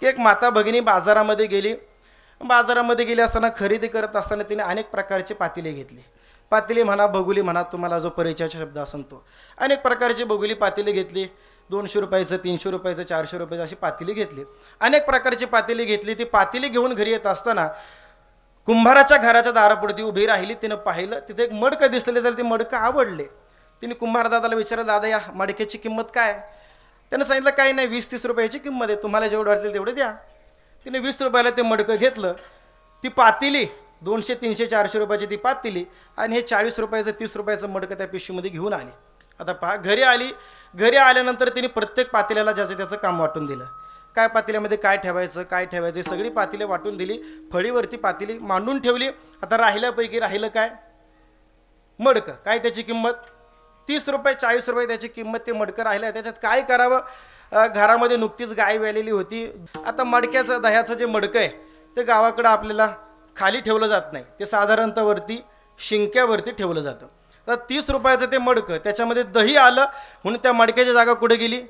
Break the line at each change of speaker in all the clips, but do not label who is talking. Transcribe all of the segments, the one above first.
की एक माता भगिनी बाजारामध्ये गेली. बाजारामध्ये गेली असताना खरेदी करत असताना तिने अनेक प्रकारचे पातेले घेतले. पातिले म्हणा बगुली म्हणा तुम्हाला जो परिचयाचा शब्द असन तो अनेक प्रकारची बगुली पातिले घेतली. दोनशे रुपयाचं तीनशे रुपयाचं चारशे रुपयाचं अशी पातेली घेतली. अनेक प्रकारची पातेली घेतली. ती पातेली घेऊन घरी येत असताना कुंभाराच्या घराच्या दारापुढे उभी राहिली. तिनं पाहिलं तिथे एक मडकं दिसलेलं तर ते मडकं आवडले. तिने कुंभारदादाला विचारलं दादा या मडक्याची किंमत काय? आहे?" त्यानं सांगितलं काही नाही वीस तीस रुपयाची किंमत आहे तुम्हाला जेवढं वाटेल तेवढं द्या. तिने वीस रुपयाला ते मडकं घेतलं. ती पातेली दोनशे तीनशे चारशे रुपयाची ती पातेली आणि हे चाळीस रुपयाचं तीस रुपयाचं मडकं त्या पिशवीमध्ये घेऊन आली. आता पहा घरी आली घरी आल्यानंतर तिने प्रत्येक पातेल्याला ज्याचं त्याचं काम वाटून दिलं. काय पातेल्यामध्ये काय ठेवायचं काय ठेवायचं सगळी पातेले वाटून दिली. फळीवरती पातेली मांडून ठेवली. आता राहिल्यापैकी राहिलं काय? मडकं. काय त्याची किंमत? तीस रुपये चाळीस रुपये त्याची किंमत ते मडकं राहिलं आहे. त्याच्यात काय करावं? घरामध्ये नुकतीच गाय व्यालेली होती. आता मडक्याचं दह्याचं जे मडकं आहे ते गावाकडं आपल्याला खाली ठेवलं जात नाही. ते साधारणतः वरती शिंक्यावरती ठेवलं जातं. तर तीस रुपयाचं ते मडकं त्याच्यामध्ये दही आलं म्हणून त्या मडक्याची जागा कुठे गेली?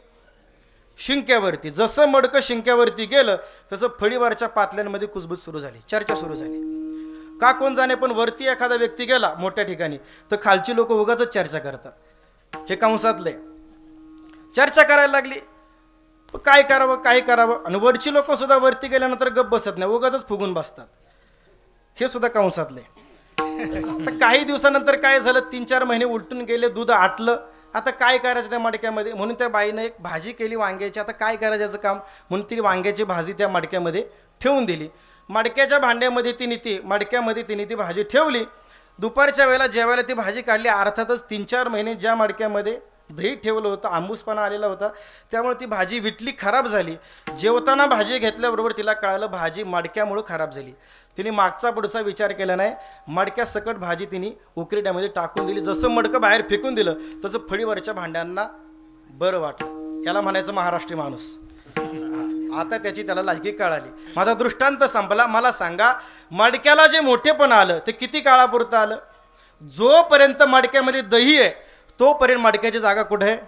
शिंक्यावरती. जसं मडकं शिंक्यावरती गेलं तसं फळीवरच्या पातल्यांमध्ये कुजबूज सुरू झाली. चर्चा सुरू झाली. का कोण जाणे पण वरती एखादा व्यक्ती गेला मोठ्या ठिकाणी तर खालची लोक उगाच चर्चा करतात. हे कंसातले. चर्चा करायला लागली. काय करावं काय करावं? आणि वरची लोक सुद्धा वरती गेल्यानंतर गप बसत नाही उगाच फुगून बसतात. हे सुद्धा कंसातले. आता काही दिवसानंतर काय झालं? तीन चार महिने उलटून गेले दूध आटलं. आता काय करायचं त्या मडक्यामध्ये? म्हणून त्या बाईनं एक भाजी केली वांग्याची. आता काय करायचं याचं काम? म्हणून ती वांग्याची भाजी त्या मडक्यामध्ये ठेवून दिली. मडक्याच्या भांड्यामध्ये तिने ती मडक्यामध्ये तिने ती भाजी ठेवली. दुपारच्या वेळेला जेवायला ती भाजी काढली. अर्थातच तीन चार महिने ज्या मडक्यामध्ये दही ठेवलं होतं आंबूसपणा आलेला होता त्यामुळे ती भाजी विटली खराब झाली. जेवताना भाजी घेतल्याबरोबर तिला कळालं भाजी मडक्यामुळं खराब झाली. तिने मागचा पुढचा विचार केला नाही. मडक्या सकट भाजी तिने उकरीड्यामध्ये टाकून दिली. जसं मडकं बाहेर फेकून दिलं तसं फळीवरच्या भांड्यांना बरं वाटलं. याला म्हणायचं महाराष्ट्री माणूस. आता त्याची त्याला लायकी कळाली. माझा दृष्टांत संपला. मला सांगा मडक्याला जे मोठेपण आलं ते किती काळापुरतं आलं? जोपर्यंत मडक्यामध्ये दही आहे तोपर्यंत मडक्याची जागा कुठे आहे?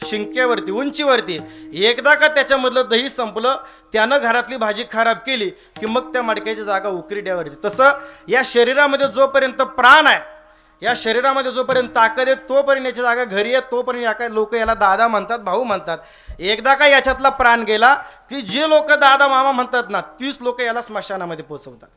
शिंक्यावरती उंचीवरती. एकदा का त्याच्यामधलं दही संपलं त्यानं घरातली भाजी खराब केली की मग त्या मडक्याची जागा उकरड्यावरती. तसं या शरीरामध्ये जोपर्यंत प्राण आहे या शरीरामध्ये जोपर्यंत ताकद आहे तोपर्यंत याची जागा घरी आहे तोपर्यंत या काय लोक याला दादा म्हणतात भाऊ म्हणतात. एकदा का याच्यातला प्राण गेला की जे लोक दादा मामा म्हणतात ना तीच लोक याला स्मशानामध्ये पोचवतात